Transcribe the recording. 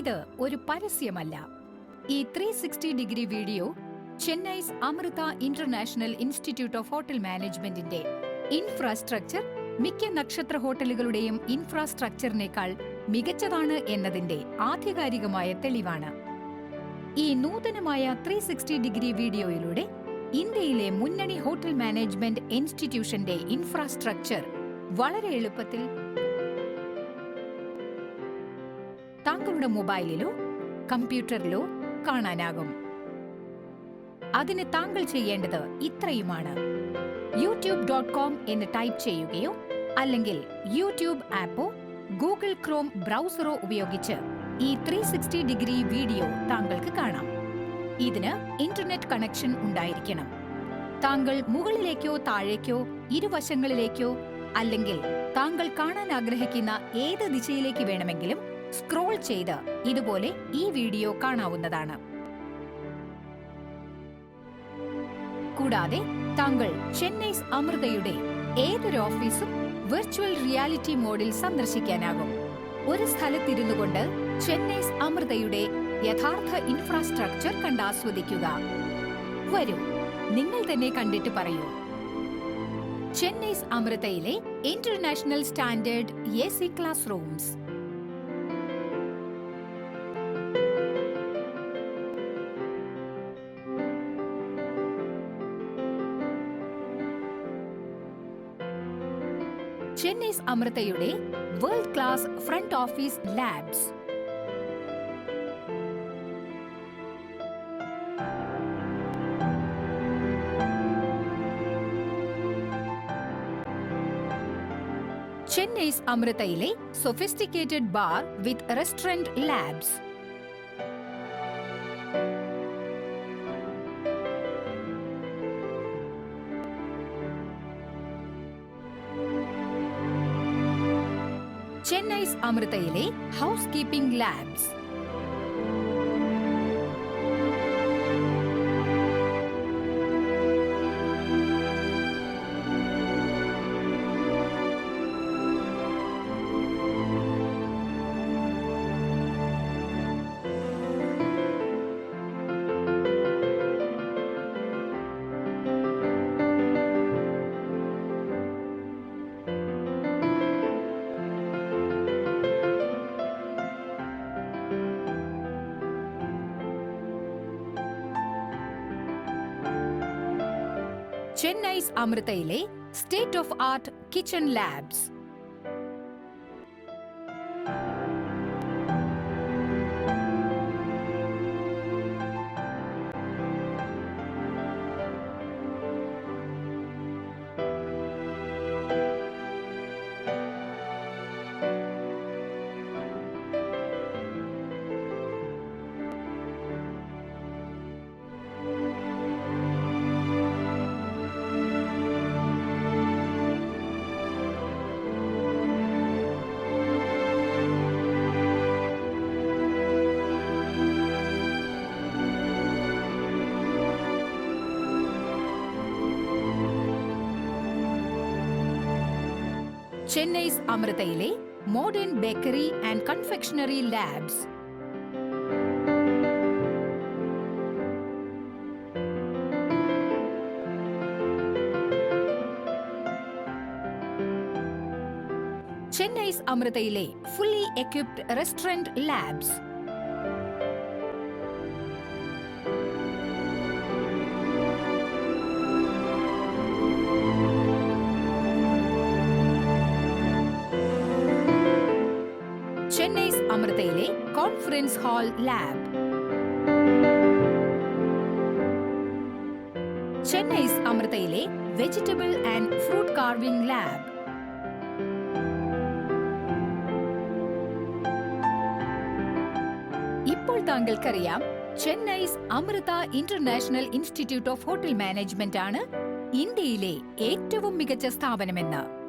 ഇത് ഒരു പരസ്യമല്ല. ഈ three sixty degree video Chennai's Amrita international institute of hotel മാനേജ്മെന്റിന്റെ ഇൻഫ്രാസ്ട്രക്ചർ മിക്ക നക്ഷത്ര ഹോട്ടലുകളുടെയും ഇൻഫ്രാസ്ട്രക്ചറിനേക്കാൾ മികച്ചതാണ് എന്നതിന്റെ ആധികാരികമായ തെളിവാണ്. ഈ നൂതനമായ ത്രീ സിക്സ്റ്റി ഡിഗ്രി വീഡിയോയിലൂടെ ഇന്ത്യയിലെ മുന്നണി ഹോട്ടൽ മാനേജ്മെന്റ് ഇൻസ്റ്റിറ്റ്യൂഷന്റെ ഇൻഫ്രാസ്ട്രക്ചർ വളരെ എളുപ്പത്തിൽ താങ്കളുടെ മൊബൈലിലോ കമ്പ്യൂട്ടറിലോ കാണാനാകും. അതിന് താങ്കൾ ചെയ്യേണ്ടത് ഇത്രയുമാണ്. യൂട്യൂബ് ഡോട്ട് കോം എന്ന് ടൈപ്പ് ചെയ്യുകയോ അല്ലെങ്കിൽ യൂട്യൂബ് ആപ്പോ ഗൂഗിൾ ക്രോം ബ്രൗസറോ ഉപയോഗിച്ച് ഈ ത്രീ സിക്സ്റ്റി ഡിഗ്രി വീഡിയോ താങ്കൾക്ക് കാണാം. ഇതിന് ഇന്റർനെറ്റ് കണക്ഷൻ ഉണ്ടായിരിക്കണം. താങ്കൾ മുകളിലേക്കോ താഴേക്കോ ഇരുവശങ്ങളിലേക്കോ അല്ലെങ്കിൽ താങ്കൾ കാണാൻ ആഗ്രഹിക്കുന്ന ഏത് ദിശയിലേക്ക് വേണമെങ്കിലും സ്ക്രോൾ ചെയ്ത് ഇതുപോലെ ഈ വീഡിയോ കാണാവുന്നതാണ്. കൂടാതെ താങ്കൾ ചെന്നൈ അമൃതയുടെ ഏതൊരു ഓഫീസും വെർച്വൽ റിയാലിറ്റി മോഡിൽ സന്ദർശിക്കാനാകും. ഒരു സ്ഥലത്തിരുന്നു കൊണ്ട് ചെന്നൈ അമൃതയുടെ യഥാർത്ഥ ഇൻഫ്രാസ്ട്രക്ചർ കണ്ട് ആസ്വദിക്കുക. വരും നിങ്ങൾ തന്നെ കണ്ടിട്ട് പറയൂ. Chennai അമൃതയിലെ international standard A C classrooms Chennai's അമൃതയുടെ world class front office labs Chennai's അമൃതയിലെ sophisticated bar with restaurant labs Chennai's അമൃതയിലെ housekeeping labs. Chennai's അമൃതയിലെ state of art kitchen labs Chennai's അമൃതയിലെ modern bakery and confectionery labs Chennai's അമൃതയിലെ fully equipped restaurant labs Chennai's അമൃതയിലെ conference hall lab Chennai അമൃതയിലെ vegetable and fruit carving lab ഇപ്പോൾ താങ്കൾക്കറിയാം Chennai Amrita international institute of hotel management ആണ് ഇന്ത്യയിലെ ഏറ്റവും മികച്ച സ്ഥാപനമെന്ന്.